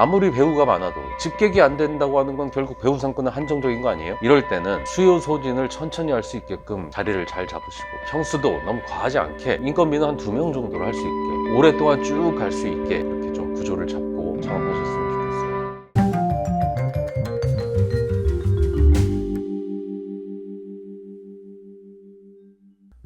아무리 배우가 많아도 집객이 안 된다고 하는 건 결국 배우 상권은 한정적인 거 아니에요? 이럴 때는 수요 소진을 천천히 할 수 있게끔 자리를 잘 잡으시고 평수도 너무 과하지 않게 인건비는 한 두 명 정도로 할 수 있게 오랫동안 쭉 갈 수 있게 이렇게 좀 구조를 잡고 좋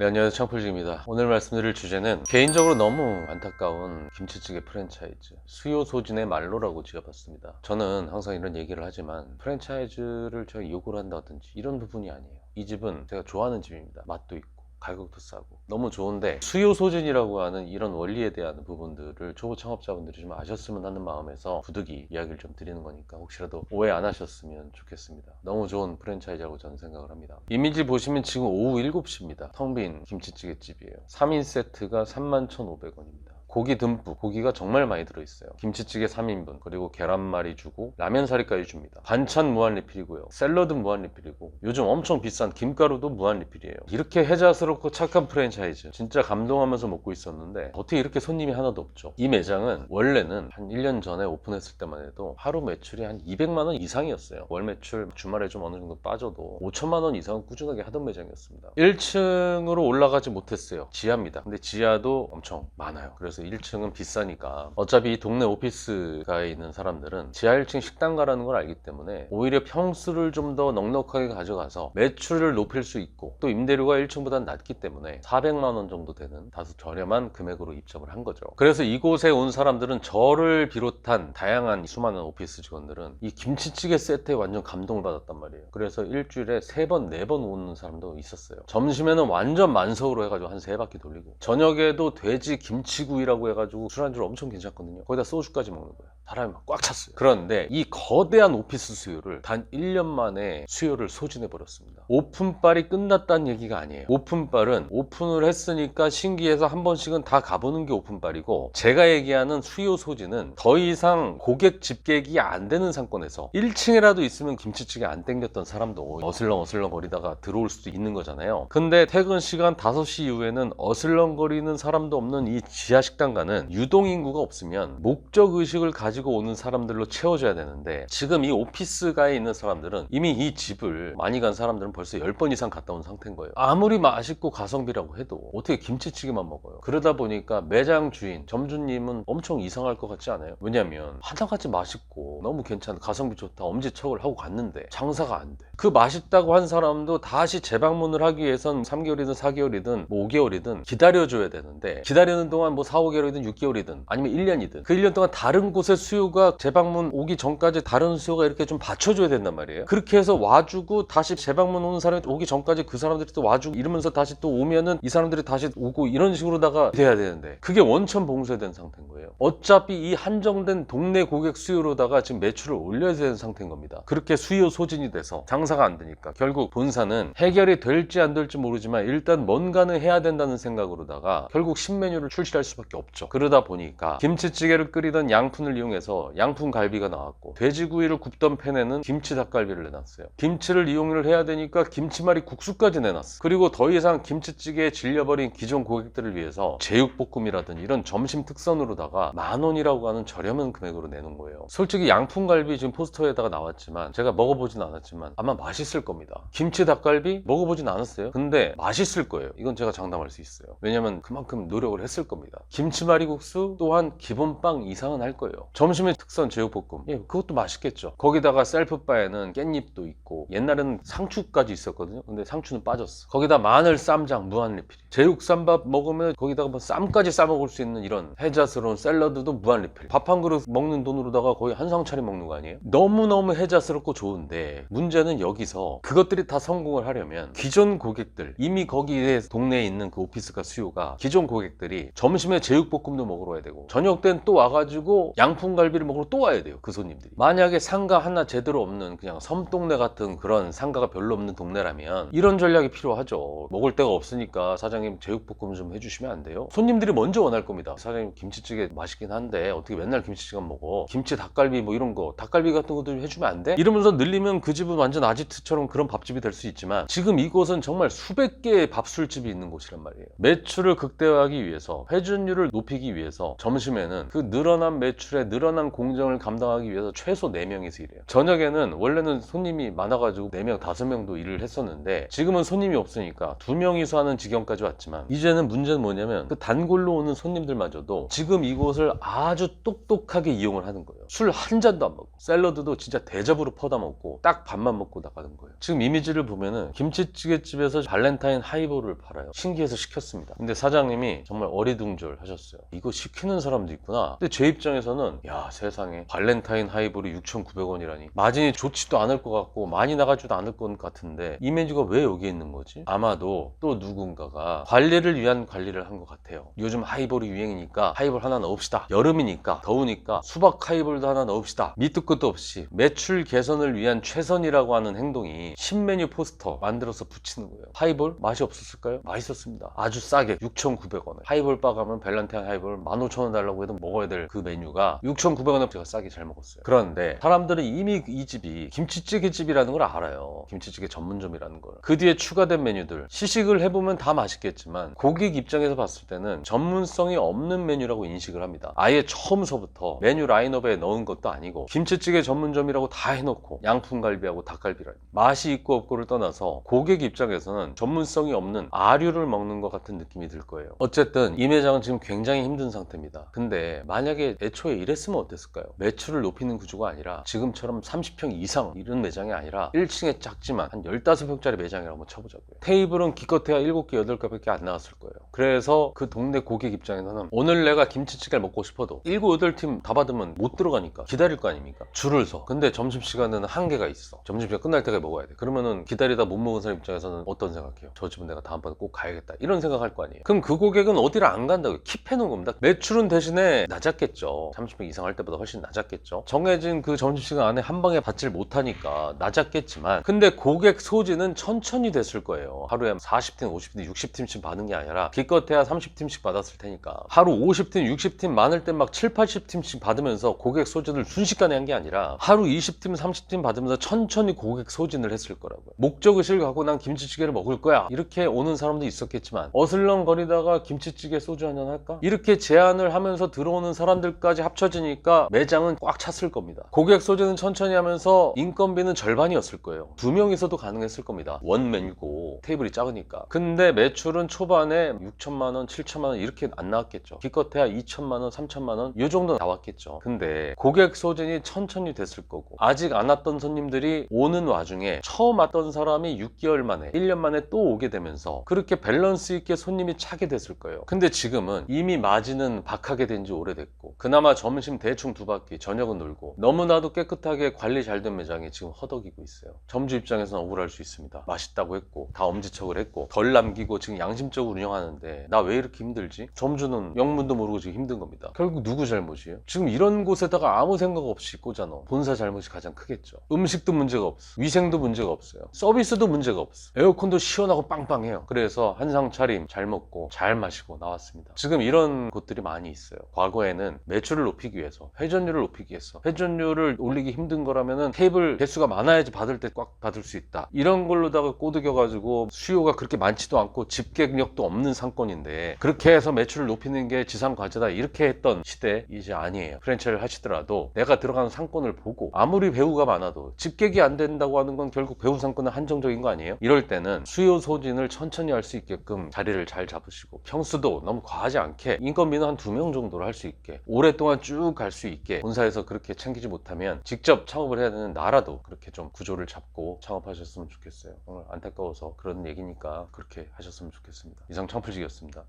네, 안녕하세요. 창풀지입니다. 오늘 말씀드릴 주제는 개인적으로 너무 안타까운 김치찌개 프랜차이즈 수요 소진의 말로라고 지어봤습니다. 저는 항상 이런 얘기를 하지만 프랜차이즈를 제가 요구를 한다든지 이런 부분이 아니에요. 이 집은 제가 좋아하는 집입니다. 맛도 있고 가격도 싸고 너무 좋은데 수요 소진이라고 하는 이런 원리에 대한 부분들을 초보 창업자분들이 좀 아셨으면 하는 마음에서 부득이 이야기를 좀 드리는 거니까 혹시라도 오해 안 하셨으면 좋겠습니다. 너무 좋은 프랜차이즈라고 저는 생각을 합니다. 이미지 보시면 지금 오후 7시입니다. 텅 빈 김치찌개 집이에요. 3인 세트가 31,500원입니다. 고기 듬뿍, 고기가 정말 많이 들어있어요. 김치찌개 3인분, 그리고 계란말이 주고 라면 사리까지 줍니다. 반찬 무한 리필이고요. 샐러드 무한 리필이고 요즘 엄청 비싼 김가루도 무한 리필이에요. 이렇게 혜자스럽고 착한 프랜차이즈 진짜 감동하면서 먹고 있었는데 어떻게 이렇게 손님이 하나도 없죠. 이 매장은 원래는 한 1년 전에 오픈했을 때만 해도 하루 매출이 한 200만 원 이상이었어요. 월 매출 주말에 좀 어느 정도 빠져도 5천만 원 이상은 꾸준하게 하던 매장이었습니다. 1층으로 올라가지 못했어요. 지하입니다. 근데 지하도 엄청 많아요. 그래서 1층은 비싸니까 어차피 이 동네 오피스가에 있는 사람들은 지하 1층 식당 가라는 걸 알기 때문에 오히려 평수를 좀 더 넉넉하게 가져가서 매출을 높일 수 있고 또 임대료가 1층보다 낮기 때문에 400만 원 정도 되는 다소 저렴한 금액으로 입점을 한 거죠. 그래서 이곳에 온 사람들은 저를 비롯한 다양한 수많은 오피스 직원들은 이 김치찌개 세트에 완전 감동을 받았단 말이에요. 그래서 일주일에 3번, 4번 오는 사람도 있었어요. 점심에는 완전 만석으로 해가지고 한세 바퀴 돌리고 저녁에도 돼지 김치구이라고 해가지고 술안주를 엄청 괜찮거든요. 거기다 소주까지 먹는 거예요. 사람이 막 꽉 찼어요. 그런데 이 거대한 오피스 수요를 단 1년 만에 수요를 소진해 버렸습니다. 오픈빨이 끝났다는 얘기가 아니에요. 오픈빨은 오픈을 했으니까 신기해서 한 번씩은 다 가보는 게 오픈빨이고 제가 얘기하는 수요 소진은 더 이상 고객 집객이 안 되는 상권에서 1층이라도 있으면 김치찌개 안 땡겼던 사람도 어슬렁 어슬렁 거리다가 들어올 수도 있는 거잖아요. 근데 퇴근 시간 5시 이후에는 어슬렁거리는 사람도 없는 이 지하 식당 가는 유동 인구가 없으면 목적 의식을 가지고 오는 사람들로 채워줘야 되는데 지금 이 오피스가에 있는 사람들은 이미 이 집을 많이 간 사람들은 벌써 10번 이상 갔다 온 상태인 거예요. 아무리 맛있고 가성비라고 해도 어떻게 김치찌개만 먹어요. 그러다 보니까 매장 주인, 점주님은 엄청 이상할 것 같지 않아요? 왜냐면 하나같이 맛있고 너무 괜찮아 가성비 좋다 엄지척을 하고 갔는데 장사가 안 돼. 그 맛있다고 한 사람도 다시 재방문을 하기 위해선 3개월이든 4개월이든 뭐 5개월이든 기다려줘야 되는데 기다리는 동안 뭐 4, 5개월이든 6개월이든 아니면 1년이든 그 1년 동안 다른 곳의 수요가 재방문 오기 전까지 다른 수요가 이렇게 좀 받쳐줘야 된단 말이에요. 그렇게 해서 와주고 다시 재방문 오는 사람이 오기 전까지 그 사람들이 또 와주고 이러면서 다시 또 오면은 이 사람들이 다시 오고 이런 식으로다가 돼야 되는데 그게 원천 봉쇄된 상태인 거예요. 어차피 이 한정된 동네 고객 수요로다가 지금 매출을 올려야 되는 상태인 겁니다. 그렇게 수요 소진이 돼서 장사가 안 되니까 결국 본사는 해결이 될지 안 될지 모르지만 일단 뭔가는 해야 된다는 생각으로다가 결국 신메뉴를 출시할 수밖에 없죠. 그러다 보니까 김치찌개를 끓이던 양푼을 이용해서 양푼 갈비가 나왔고 돼지구이를 굽던 팬에는 김치 닭갈비를 내놨어요. 김치를 이용을 해야 되니까 김치말이 국수까지 내놨어. 그리고 더 이상 김치찌개에 질려버린 기존 고객들을 위해서 제육볶음이라든지 이런 점심 특선으로다가 만 원이라고 하는 저렴한 금액으로 내놓은 거예요. 솔직히 양푼 갈비 지금 포스터에다가 나왔지만 제가 먹어보진 않았지만 아마 맛있을 겁니다. 김치 닭갈비 먹어보진 않았어요. 근데 맛있을 거예요. 이건 제가 장담할 수 있어요. 왜냐면 그만큼 노력을 했을 겁니다. 김 치말이국수 또한 기본빵 이상은 할 거예요. 점심에 특선 제육볶음. 예, 그것도 맛있겠죠. 거기다가 셀프바에는 깻잎도 있고 옛날에는 상추까지 있었거든요. 근데 상추는 빠졌어. 거기다 마늘 쌈장 무한 리필. 제육 쌈밥 먹으면 거기다가 뭐 쌈까지 싸 먹을 수 있는 이런 해자스러운 샐러드도 무한 리필. 밥 한 그릇 먹는 돈으로다가 거의 한 상 차림 먹는 거 아니에요? 너무너무 해자스럽고 좋은데 문제는 여기서 그것들이 다 성공을 하려면 기존 고객들 이미 거기에 동네에 있는 그 오피스가 수요가 기존 고객들이 점심에 제 육볶음도 먹으러 와야 되고 저녁 때는 또 와가지고 양푼갈비를 먹으러 또 와야 돼요 그 손님들이. 만약에 상가 하나 제대로 없는 그냥 섬동네 같은 그런 상가가 별로 없는 동네라면 이런 전략이 필요하죠. 먹을 데가 없으니까 사장님 제육볶음 좀 해주시면 안 돼요? 손님들이 먼저 원할 겁니다. 사장님 김치찌개 맛있긴 한데 어떻게 맨날 김치찌개 먹어? 김치 닭갈비 뭐 이런 거. 닭갈비 같은 것도 좀 해주면 안 돼? 이러면서 늘리면 그 집은 완전 아지트처럼 그런 밥집이 될 수 있지만 지금 이곳은 정말 수백 개의 밥술집이 있는 곳이란 말이에요. 매출을 극대화하기 위해서 회전율을 매출을 높이기 위해서 점심에는 그 늘어난 매출에 늘어난 공정을 감당하기 위해서 최소 4명이서 일해요. 저녁에는 원래는 손님이 많아가지고 4명, 5명도 일을 했었는데 지금은 손님이 없으니까 2명이서 하는 지경까지 왔지만 이제는 문제는 뭐냐면 그 단골로 오는 손님들마저도 지금 이곳을 아주 똑똑하게 이용을 하는 거예요. 술 한 잔도 안 먹고 샐러드도 진짜 대접으로 퍼다 먹고 딱 밥만 먹고 나가는 거예요. 지금 이미지를 보면은 김치찌개집에서 발렌타인 하이볼을 팔아요. 신기해서 시켰습니다. 근데 사장님이 정말 어리둥절 하셨어요. 이거 시키는 사람도 있구나. 근데 제 입장에서는 야 세상에 발렌타인 하이볼이 6,900원이라니 마진이 좋지도 않을 것 같고 많이 나가지도 않을 것 같은데 이 메뉴가 왜 여기 있는 거지? 아마도 또 누군가가 관리를 위한 관리를 한 것 같아요. 요즘 하이볼이 유행이니까 하이볼 하나 넣읍시다. 여름이니까 더우니까 수박 하이볼도 하나 넣읍시다. 밑도 끝도 없이 매출 개선을 위한 최선이라고 하는 행동이 신메뉴 포스터 만들어서 붙이는 거예요. 하이볼 맛이 없었을까요? 맛있었습니다. 아주 싸게 6,900원에 하이볼 바 가면 밸런타인 하이볼 15,000원 달라고 해도 먹어야 될 그 메뉴가 6,900원에 제가 싸게 잘 먹었어요. 그런데 사람들은 이미 이 집이 김치찌개 집이라는 걸 알아요. 김치찌개 전문점이라는 걸. 그 뒤에 추가된 메뉴들 시식을 해보면 다 맛있겠지만 고객 입장에서 봤을 때는 전문성이 없는 메뉴라고 인식을 합니다. 아예 처음서부터 메뉴 라인업에 넣은 것도 아니고 김치찌개 전문점이라고 다 해놓고 양푼갈비하고 닭갈비라니 맛이 있고 없고를 떠나서 고객 입장에서는 전문성이 없는 아류를 먹는 것 같은 느낌이 들 거예요. 어쨌든 이 매장은 지금 굉장히 힘든 상태입니다. 근데 만약에 애초에 이랬으면 어땠을까요? 매출을 높이는 구조가 아니라 지금처럼 30평 이상 이런 매장이 아니라 1층에 작지만 한 15평짜리 매장이라고 한번 쳐보자고요. 테이블은 기껏해야 7개, 8개밖에 안 나왔을 거예요. 그래서 그 동네 고객 입장에서는 오늘 내가 김치찌개를 먹고 싶어도 7, 8팀 다 받으면 못 들어가니까 기다릴 거 아닙니까? 줄을 서. 근데 점심시간은 한계가 있어. 점심시간 끝날 때까지 먹어야 돼. 그러면은 기다리다 못 먹은 사람 입장에서는 어떤 생각해요? 저 집은 내가 다음번에 꼭 가야겠다. 이런 생각할 거 아니에요? 그럼 그 고객은 어디를 안 간다고요? 킵해 놓은 겁니다. 매출은 대신에 낮았겠죠. 30분 이상 할 때보다 훨씬 낮았겠죠. 정해진 그 점심시간 안에 한 방에 받질 못하니까 낮았겠지만 근데 고객 소지는 천천히 됐을 거예요. 하루에 40팀, 50팀, 60팀씩 받은 게 아니라 기껏해야 30팀씩 받았을 테니까 하루 50팀, 60팀 많을 땐막 7, 80팀씩 받으면서 고객 소진을 순식간에 한 게 아니라 하루 20팀, 30팀 받으면서 천천히 고객 소진을 했을 거라고요. 목적의식을 갖고 난 김치찌개를 먹을 거야. 이렇게 오는 사람도 있었겠지만 어슬렁거리다가 김치찌개 소주 한잔 할까? 이렇게 제안을 하면서 들어오는 사람들까지 합쳐지니까 매장은 꽉 찼을 겁니다. 고객 소진은 천천히 하면서 인건비는 절반이었을 거예요. 두 명이서도 가능했을 겁니다. 원 메뉴고 테이블이 작으니까. 근데 매출은 초반에 6천만 원, 7천만 원 이렇게 안 나왔겠죠. 기껏해야 2천만 원, 3천만 원 이 정도 나왔겠죠. 근데 고객 소진이 천천히 됐을 거고 아직 안 왔던 손님들이 오는 와중에 처음 왔던 사람이 6개월 만에 1년 만에 또 오게 되면서 그렇게 밸런스 있게 손님이 차게 됐을 거예요. 근데 지금은 이미 마진은 박하게 된 지 오래됐고 그나마 점심 대충 두 바퀴 저녁은 놀고 너무나도 깨끗하게 관리 잘 된 매장이 지금 허덕이고 있어요. 점주 입장에서는 억울할 수 있습니다. 맛있다고 했고 다 엄지척을 했고 덜 남기고 지금 양심적으로 운영하는데 나 왜 이렇게 힘들지? 점주는 영문도 모르고 지금 힘든 겁니다. 결국 누구 잘못이에요? 지금 이런 곳에다가 아무 생각 없이 꽂아넣어. 본사 잘못이 가장 크겠죠. 음식도 문제가 없어. 위생도 문제가 없어요. 서비스도 문제가 없어. 에어컨도 시원하고 빵빵해요. 그래서 한상 차림 잘 먹고 잘 마시고 나왔습니다. 지금 이런 곳들이 많이 있어요. 과거에는 매출을 높이기 위해서 회전율을 높이기 위해서 회전율을 올리기 힘든 거라면은 테이블 개수가 많아야지 받을 때 꽉 받을 수 있다. 이런 걸로다가 꼬드겨가지고 수요가 그렇게 많지도 않고 집객력도 없는 상권인데 그렇게 해서 매출을 높이는 게 지상 과제다 이렇게 했던 시대 이제 아니에요. 프랜차이즈를 하시더라도 내가 들어가는 상권을 보고 아무리 배우가 많아도 집객이 안 된다고 하는 건 결국 배우 상권은 한정적인 거 아니에요? 이럴 때는 수요 소진을 천천히 할 수 있게끔 자리를 잘 잡으시고 평수도 너무 과하지 않게 인건비는 한 두 명 정도로 할 수 있게 오랫동안 쭉 갈 수 있게 본사에서 그렇게 챙기지 못하면 직접 창업을 해야 되는 나라도 그렇게 좀 구조를 잡고 창업하셨으면 좋겠어요. 오늘 안타까워서 그런 얘기니까 그렇게 하셨으면 좋겠습니다. 이상 창풀직이었습니다.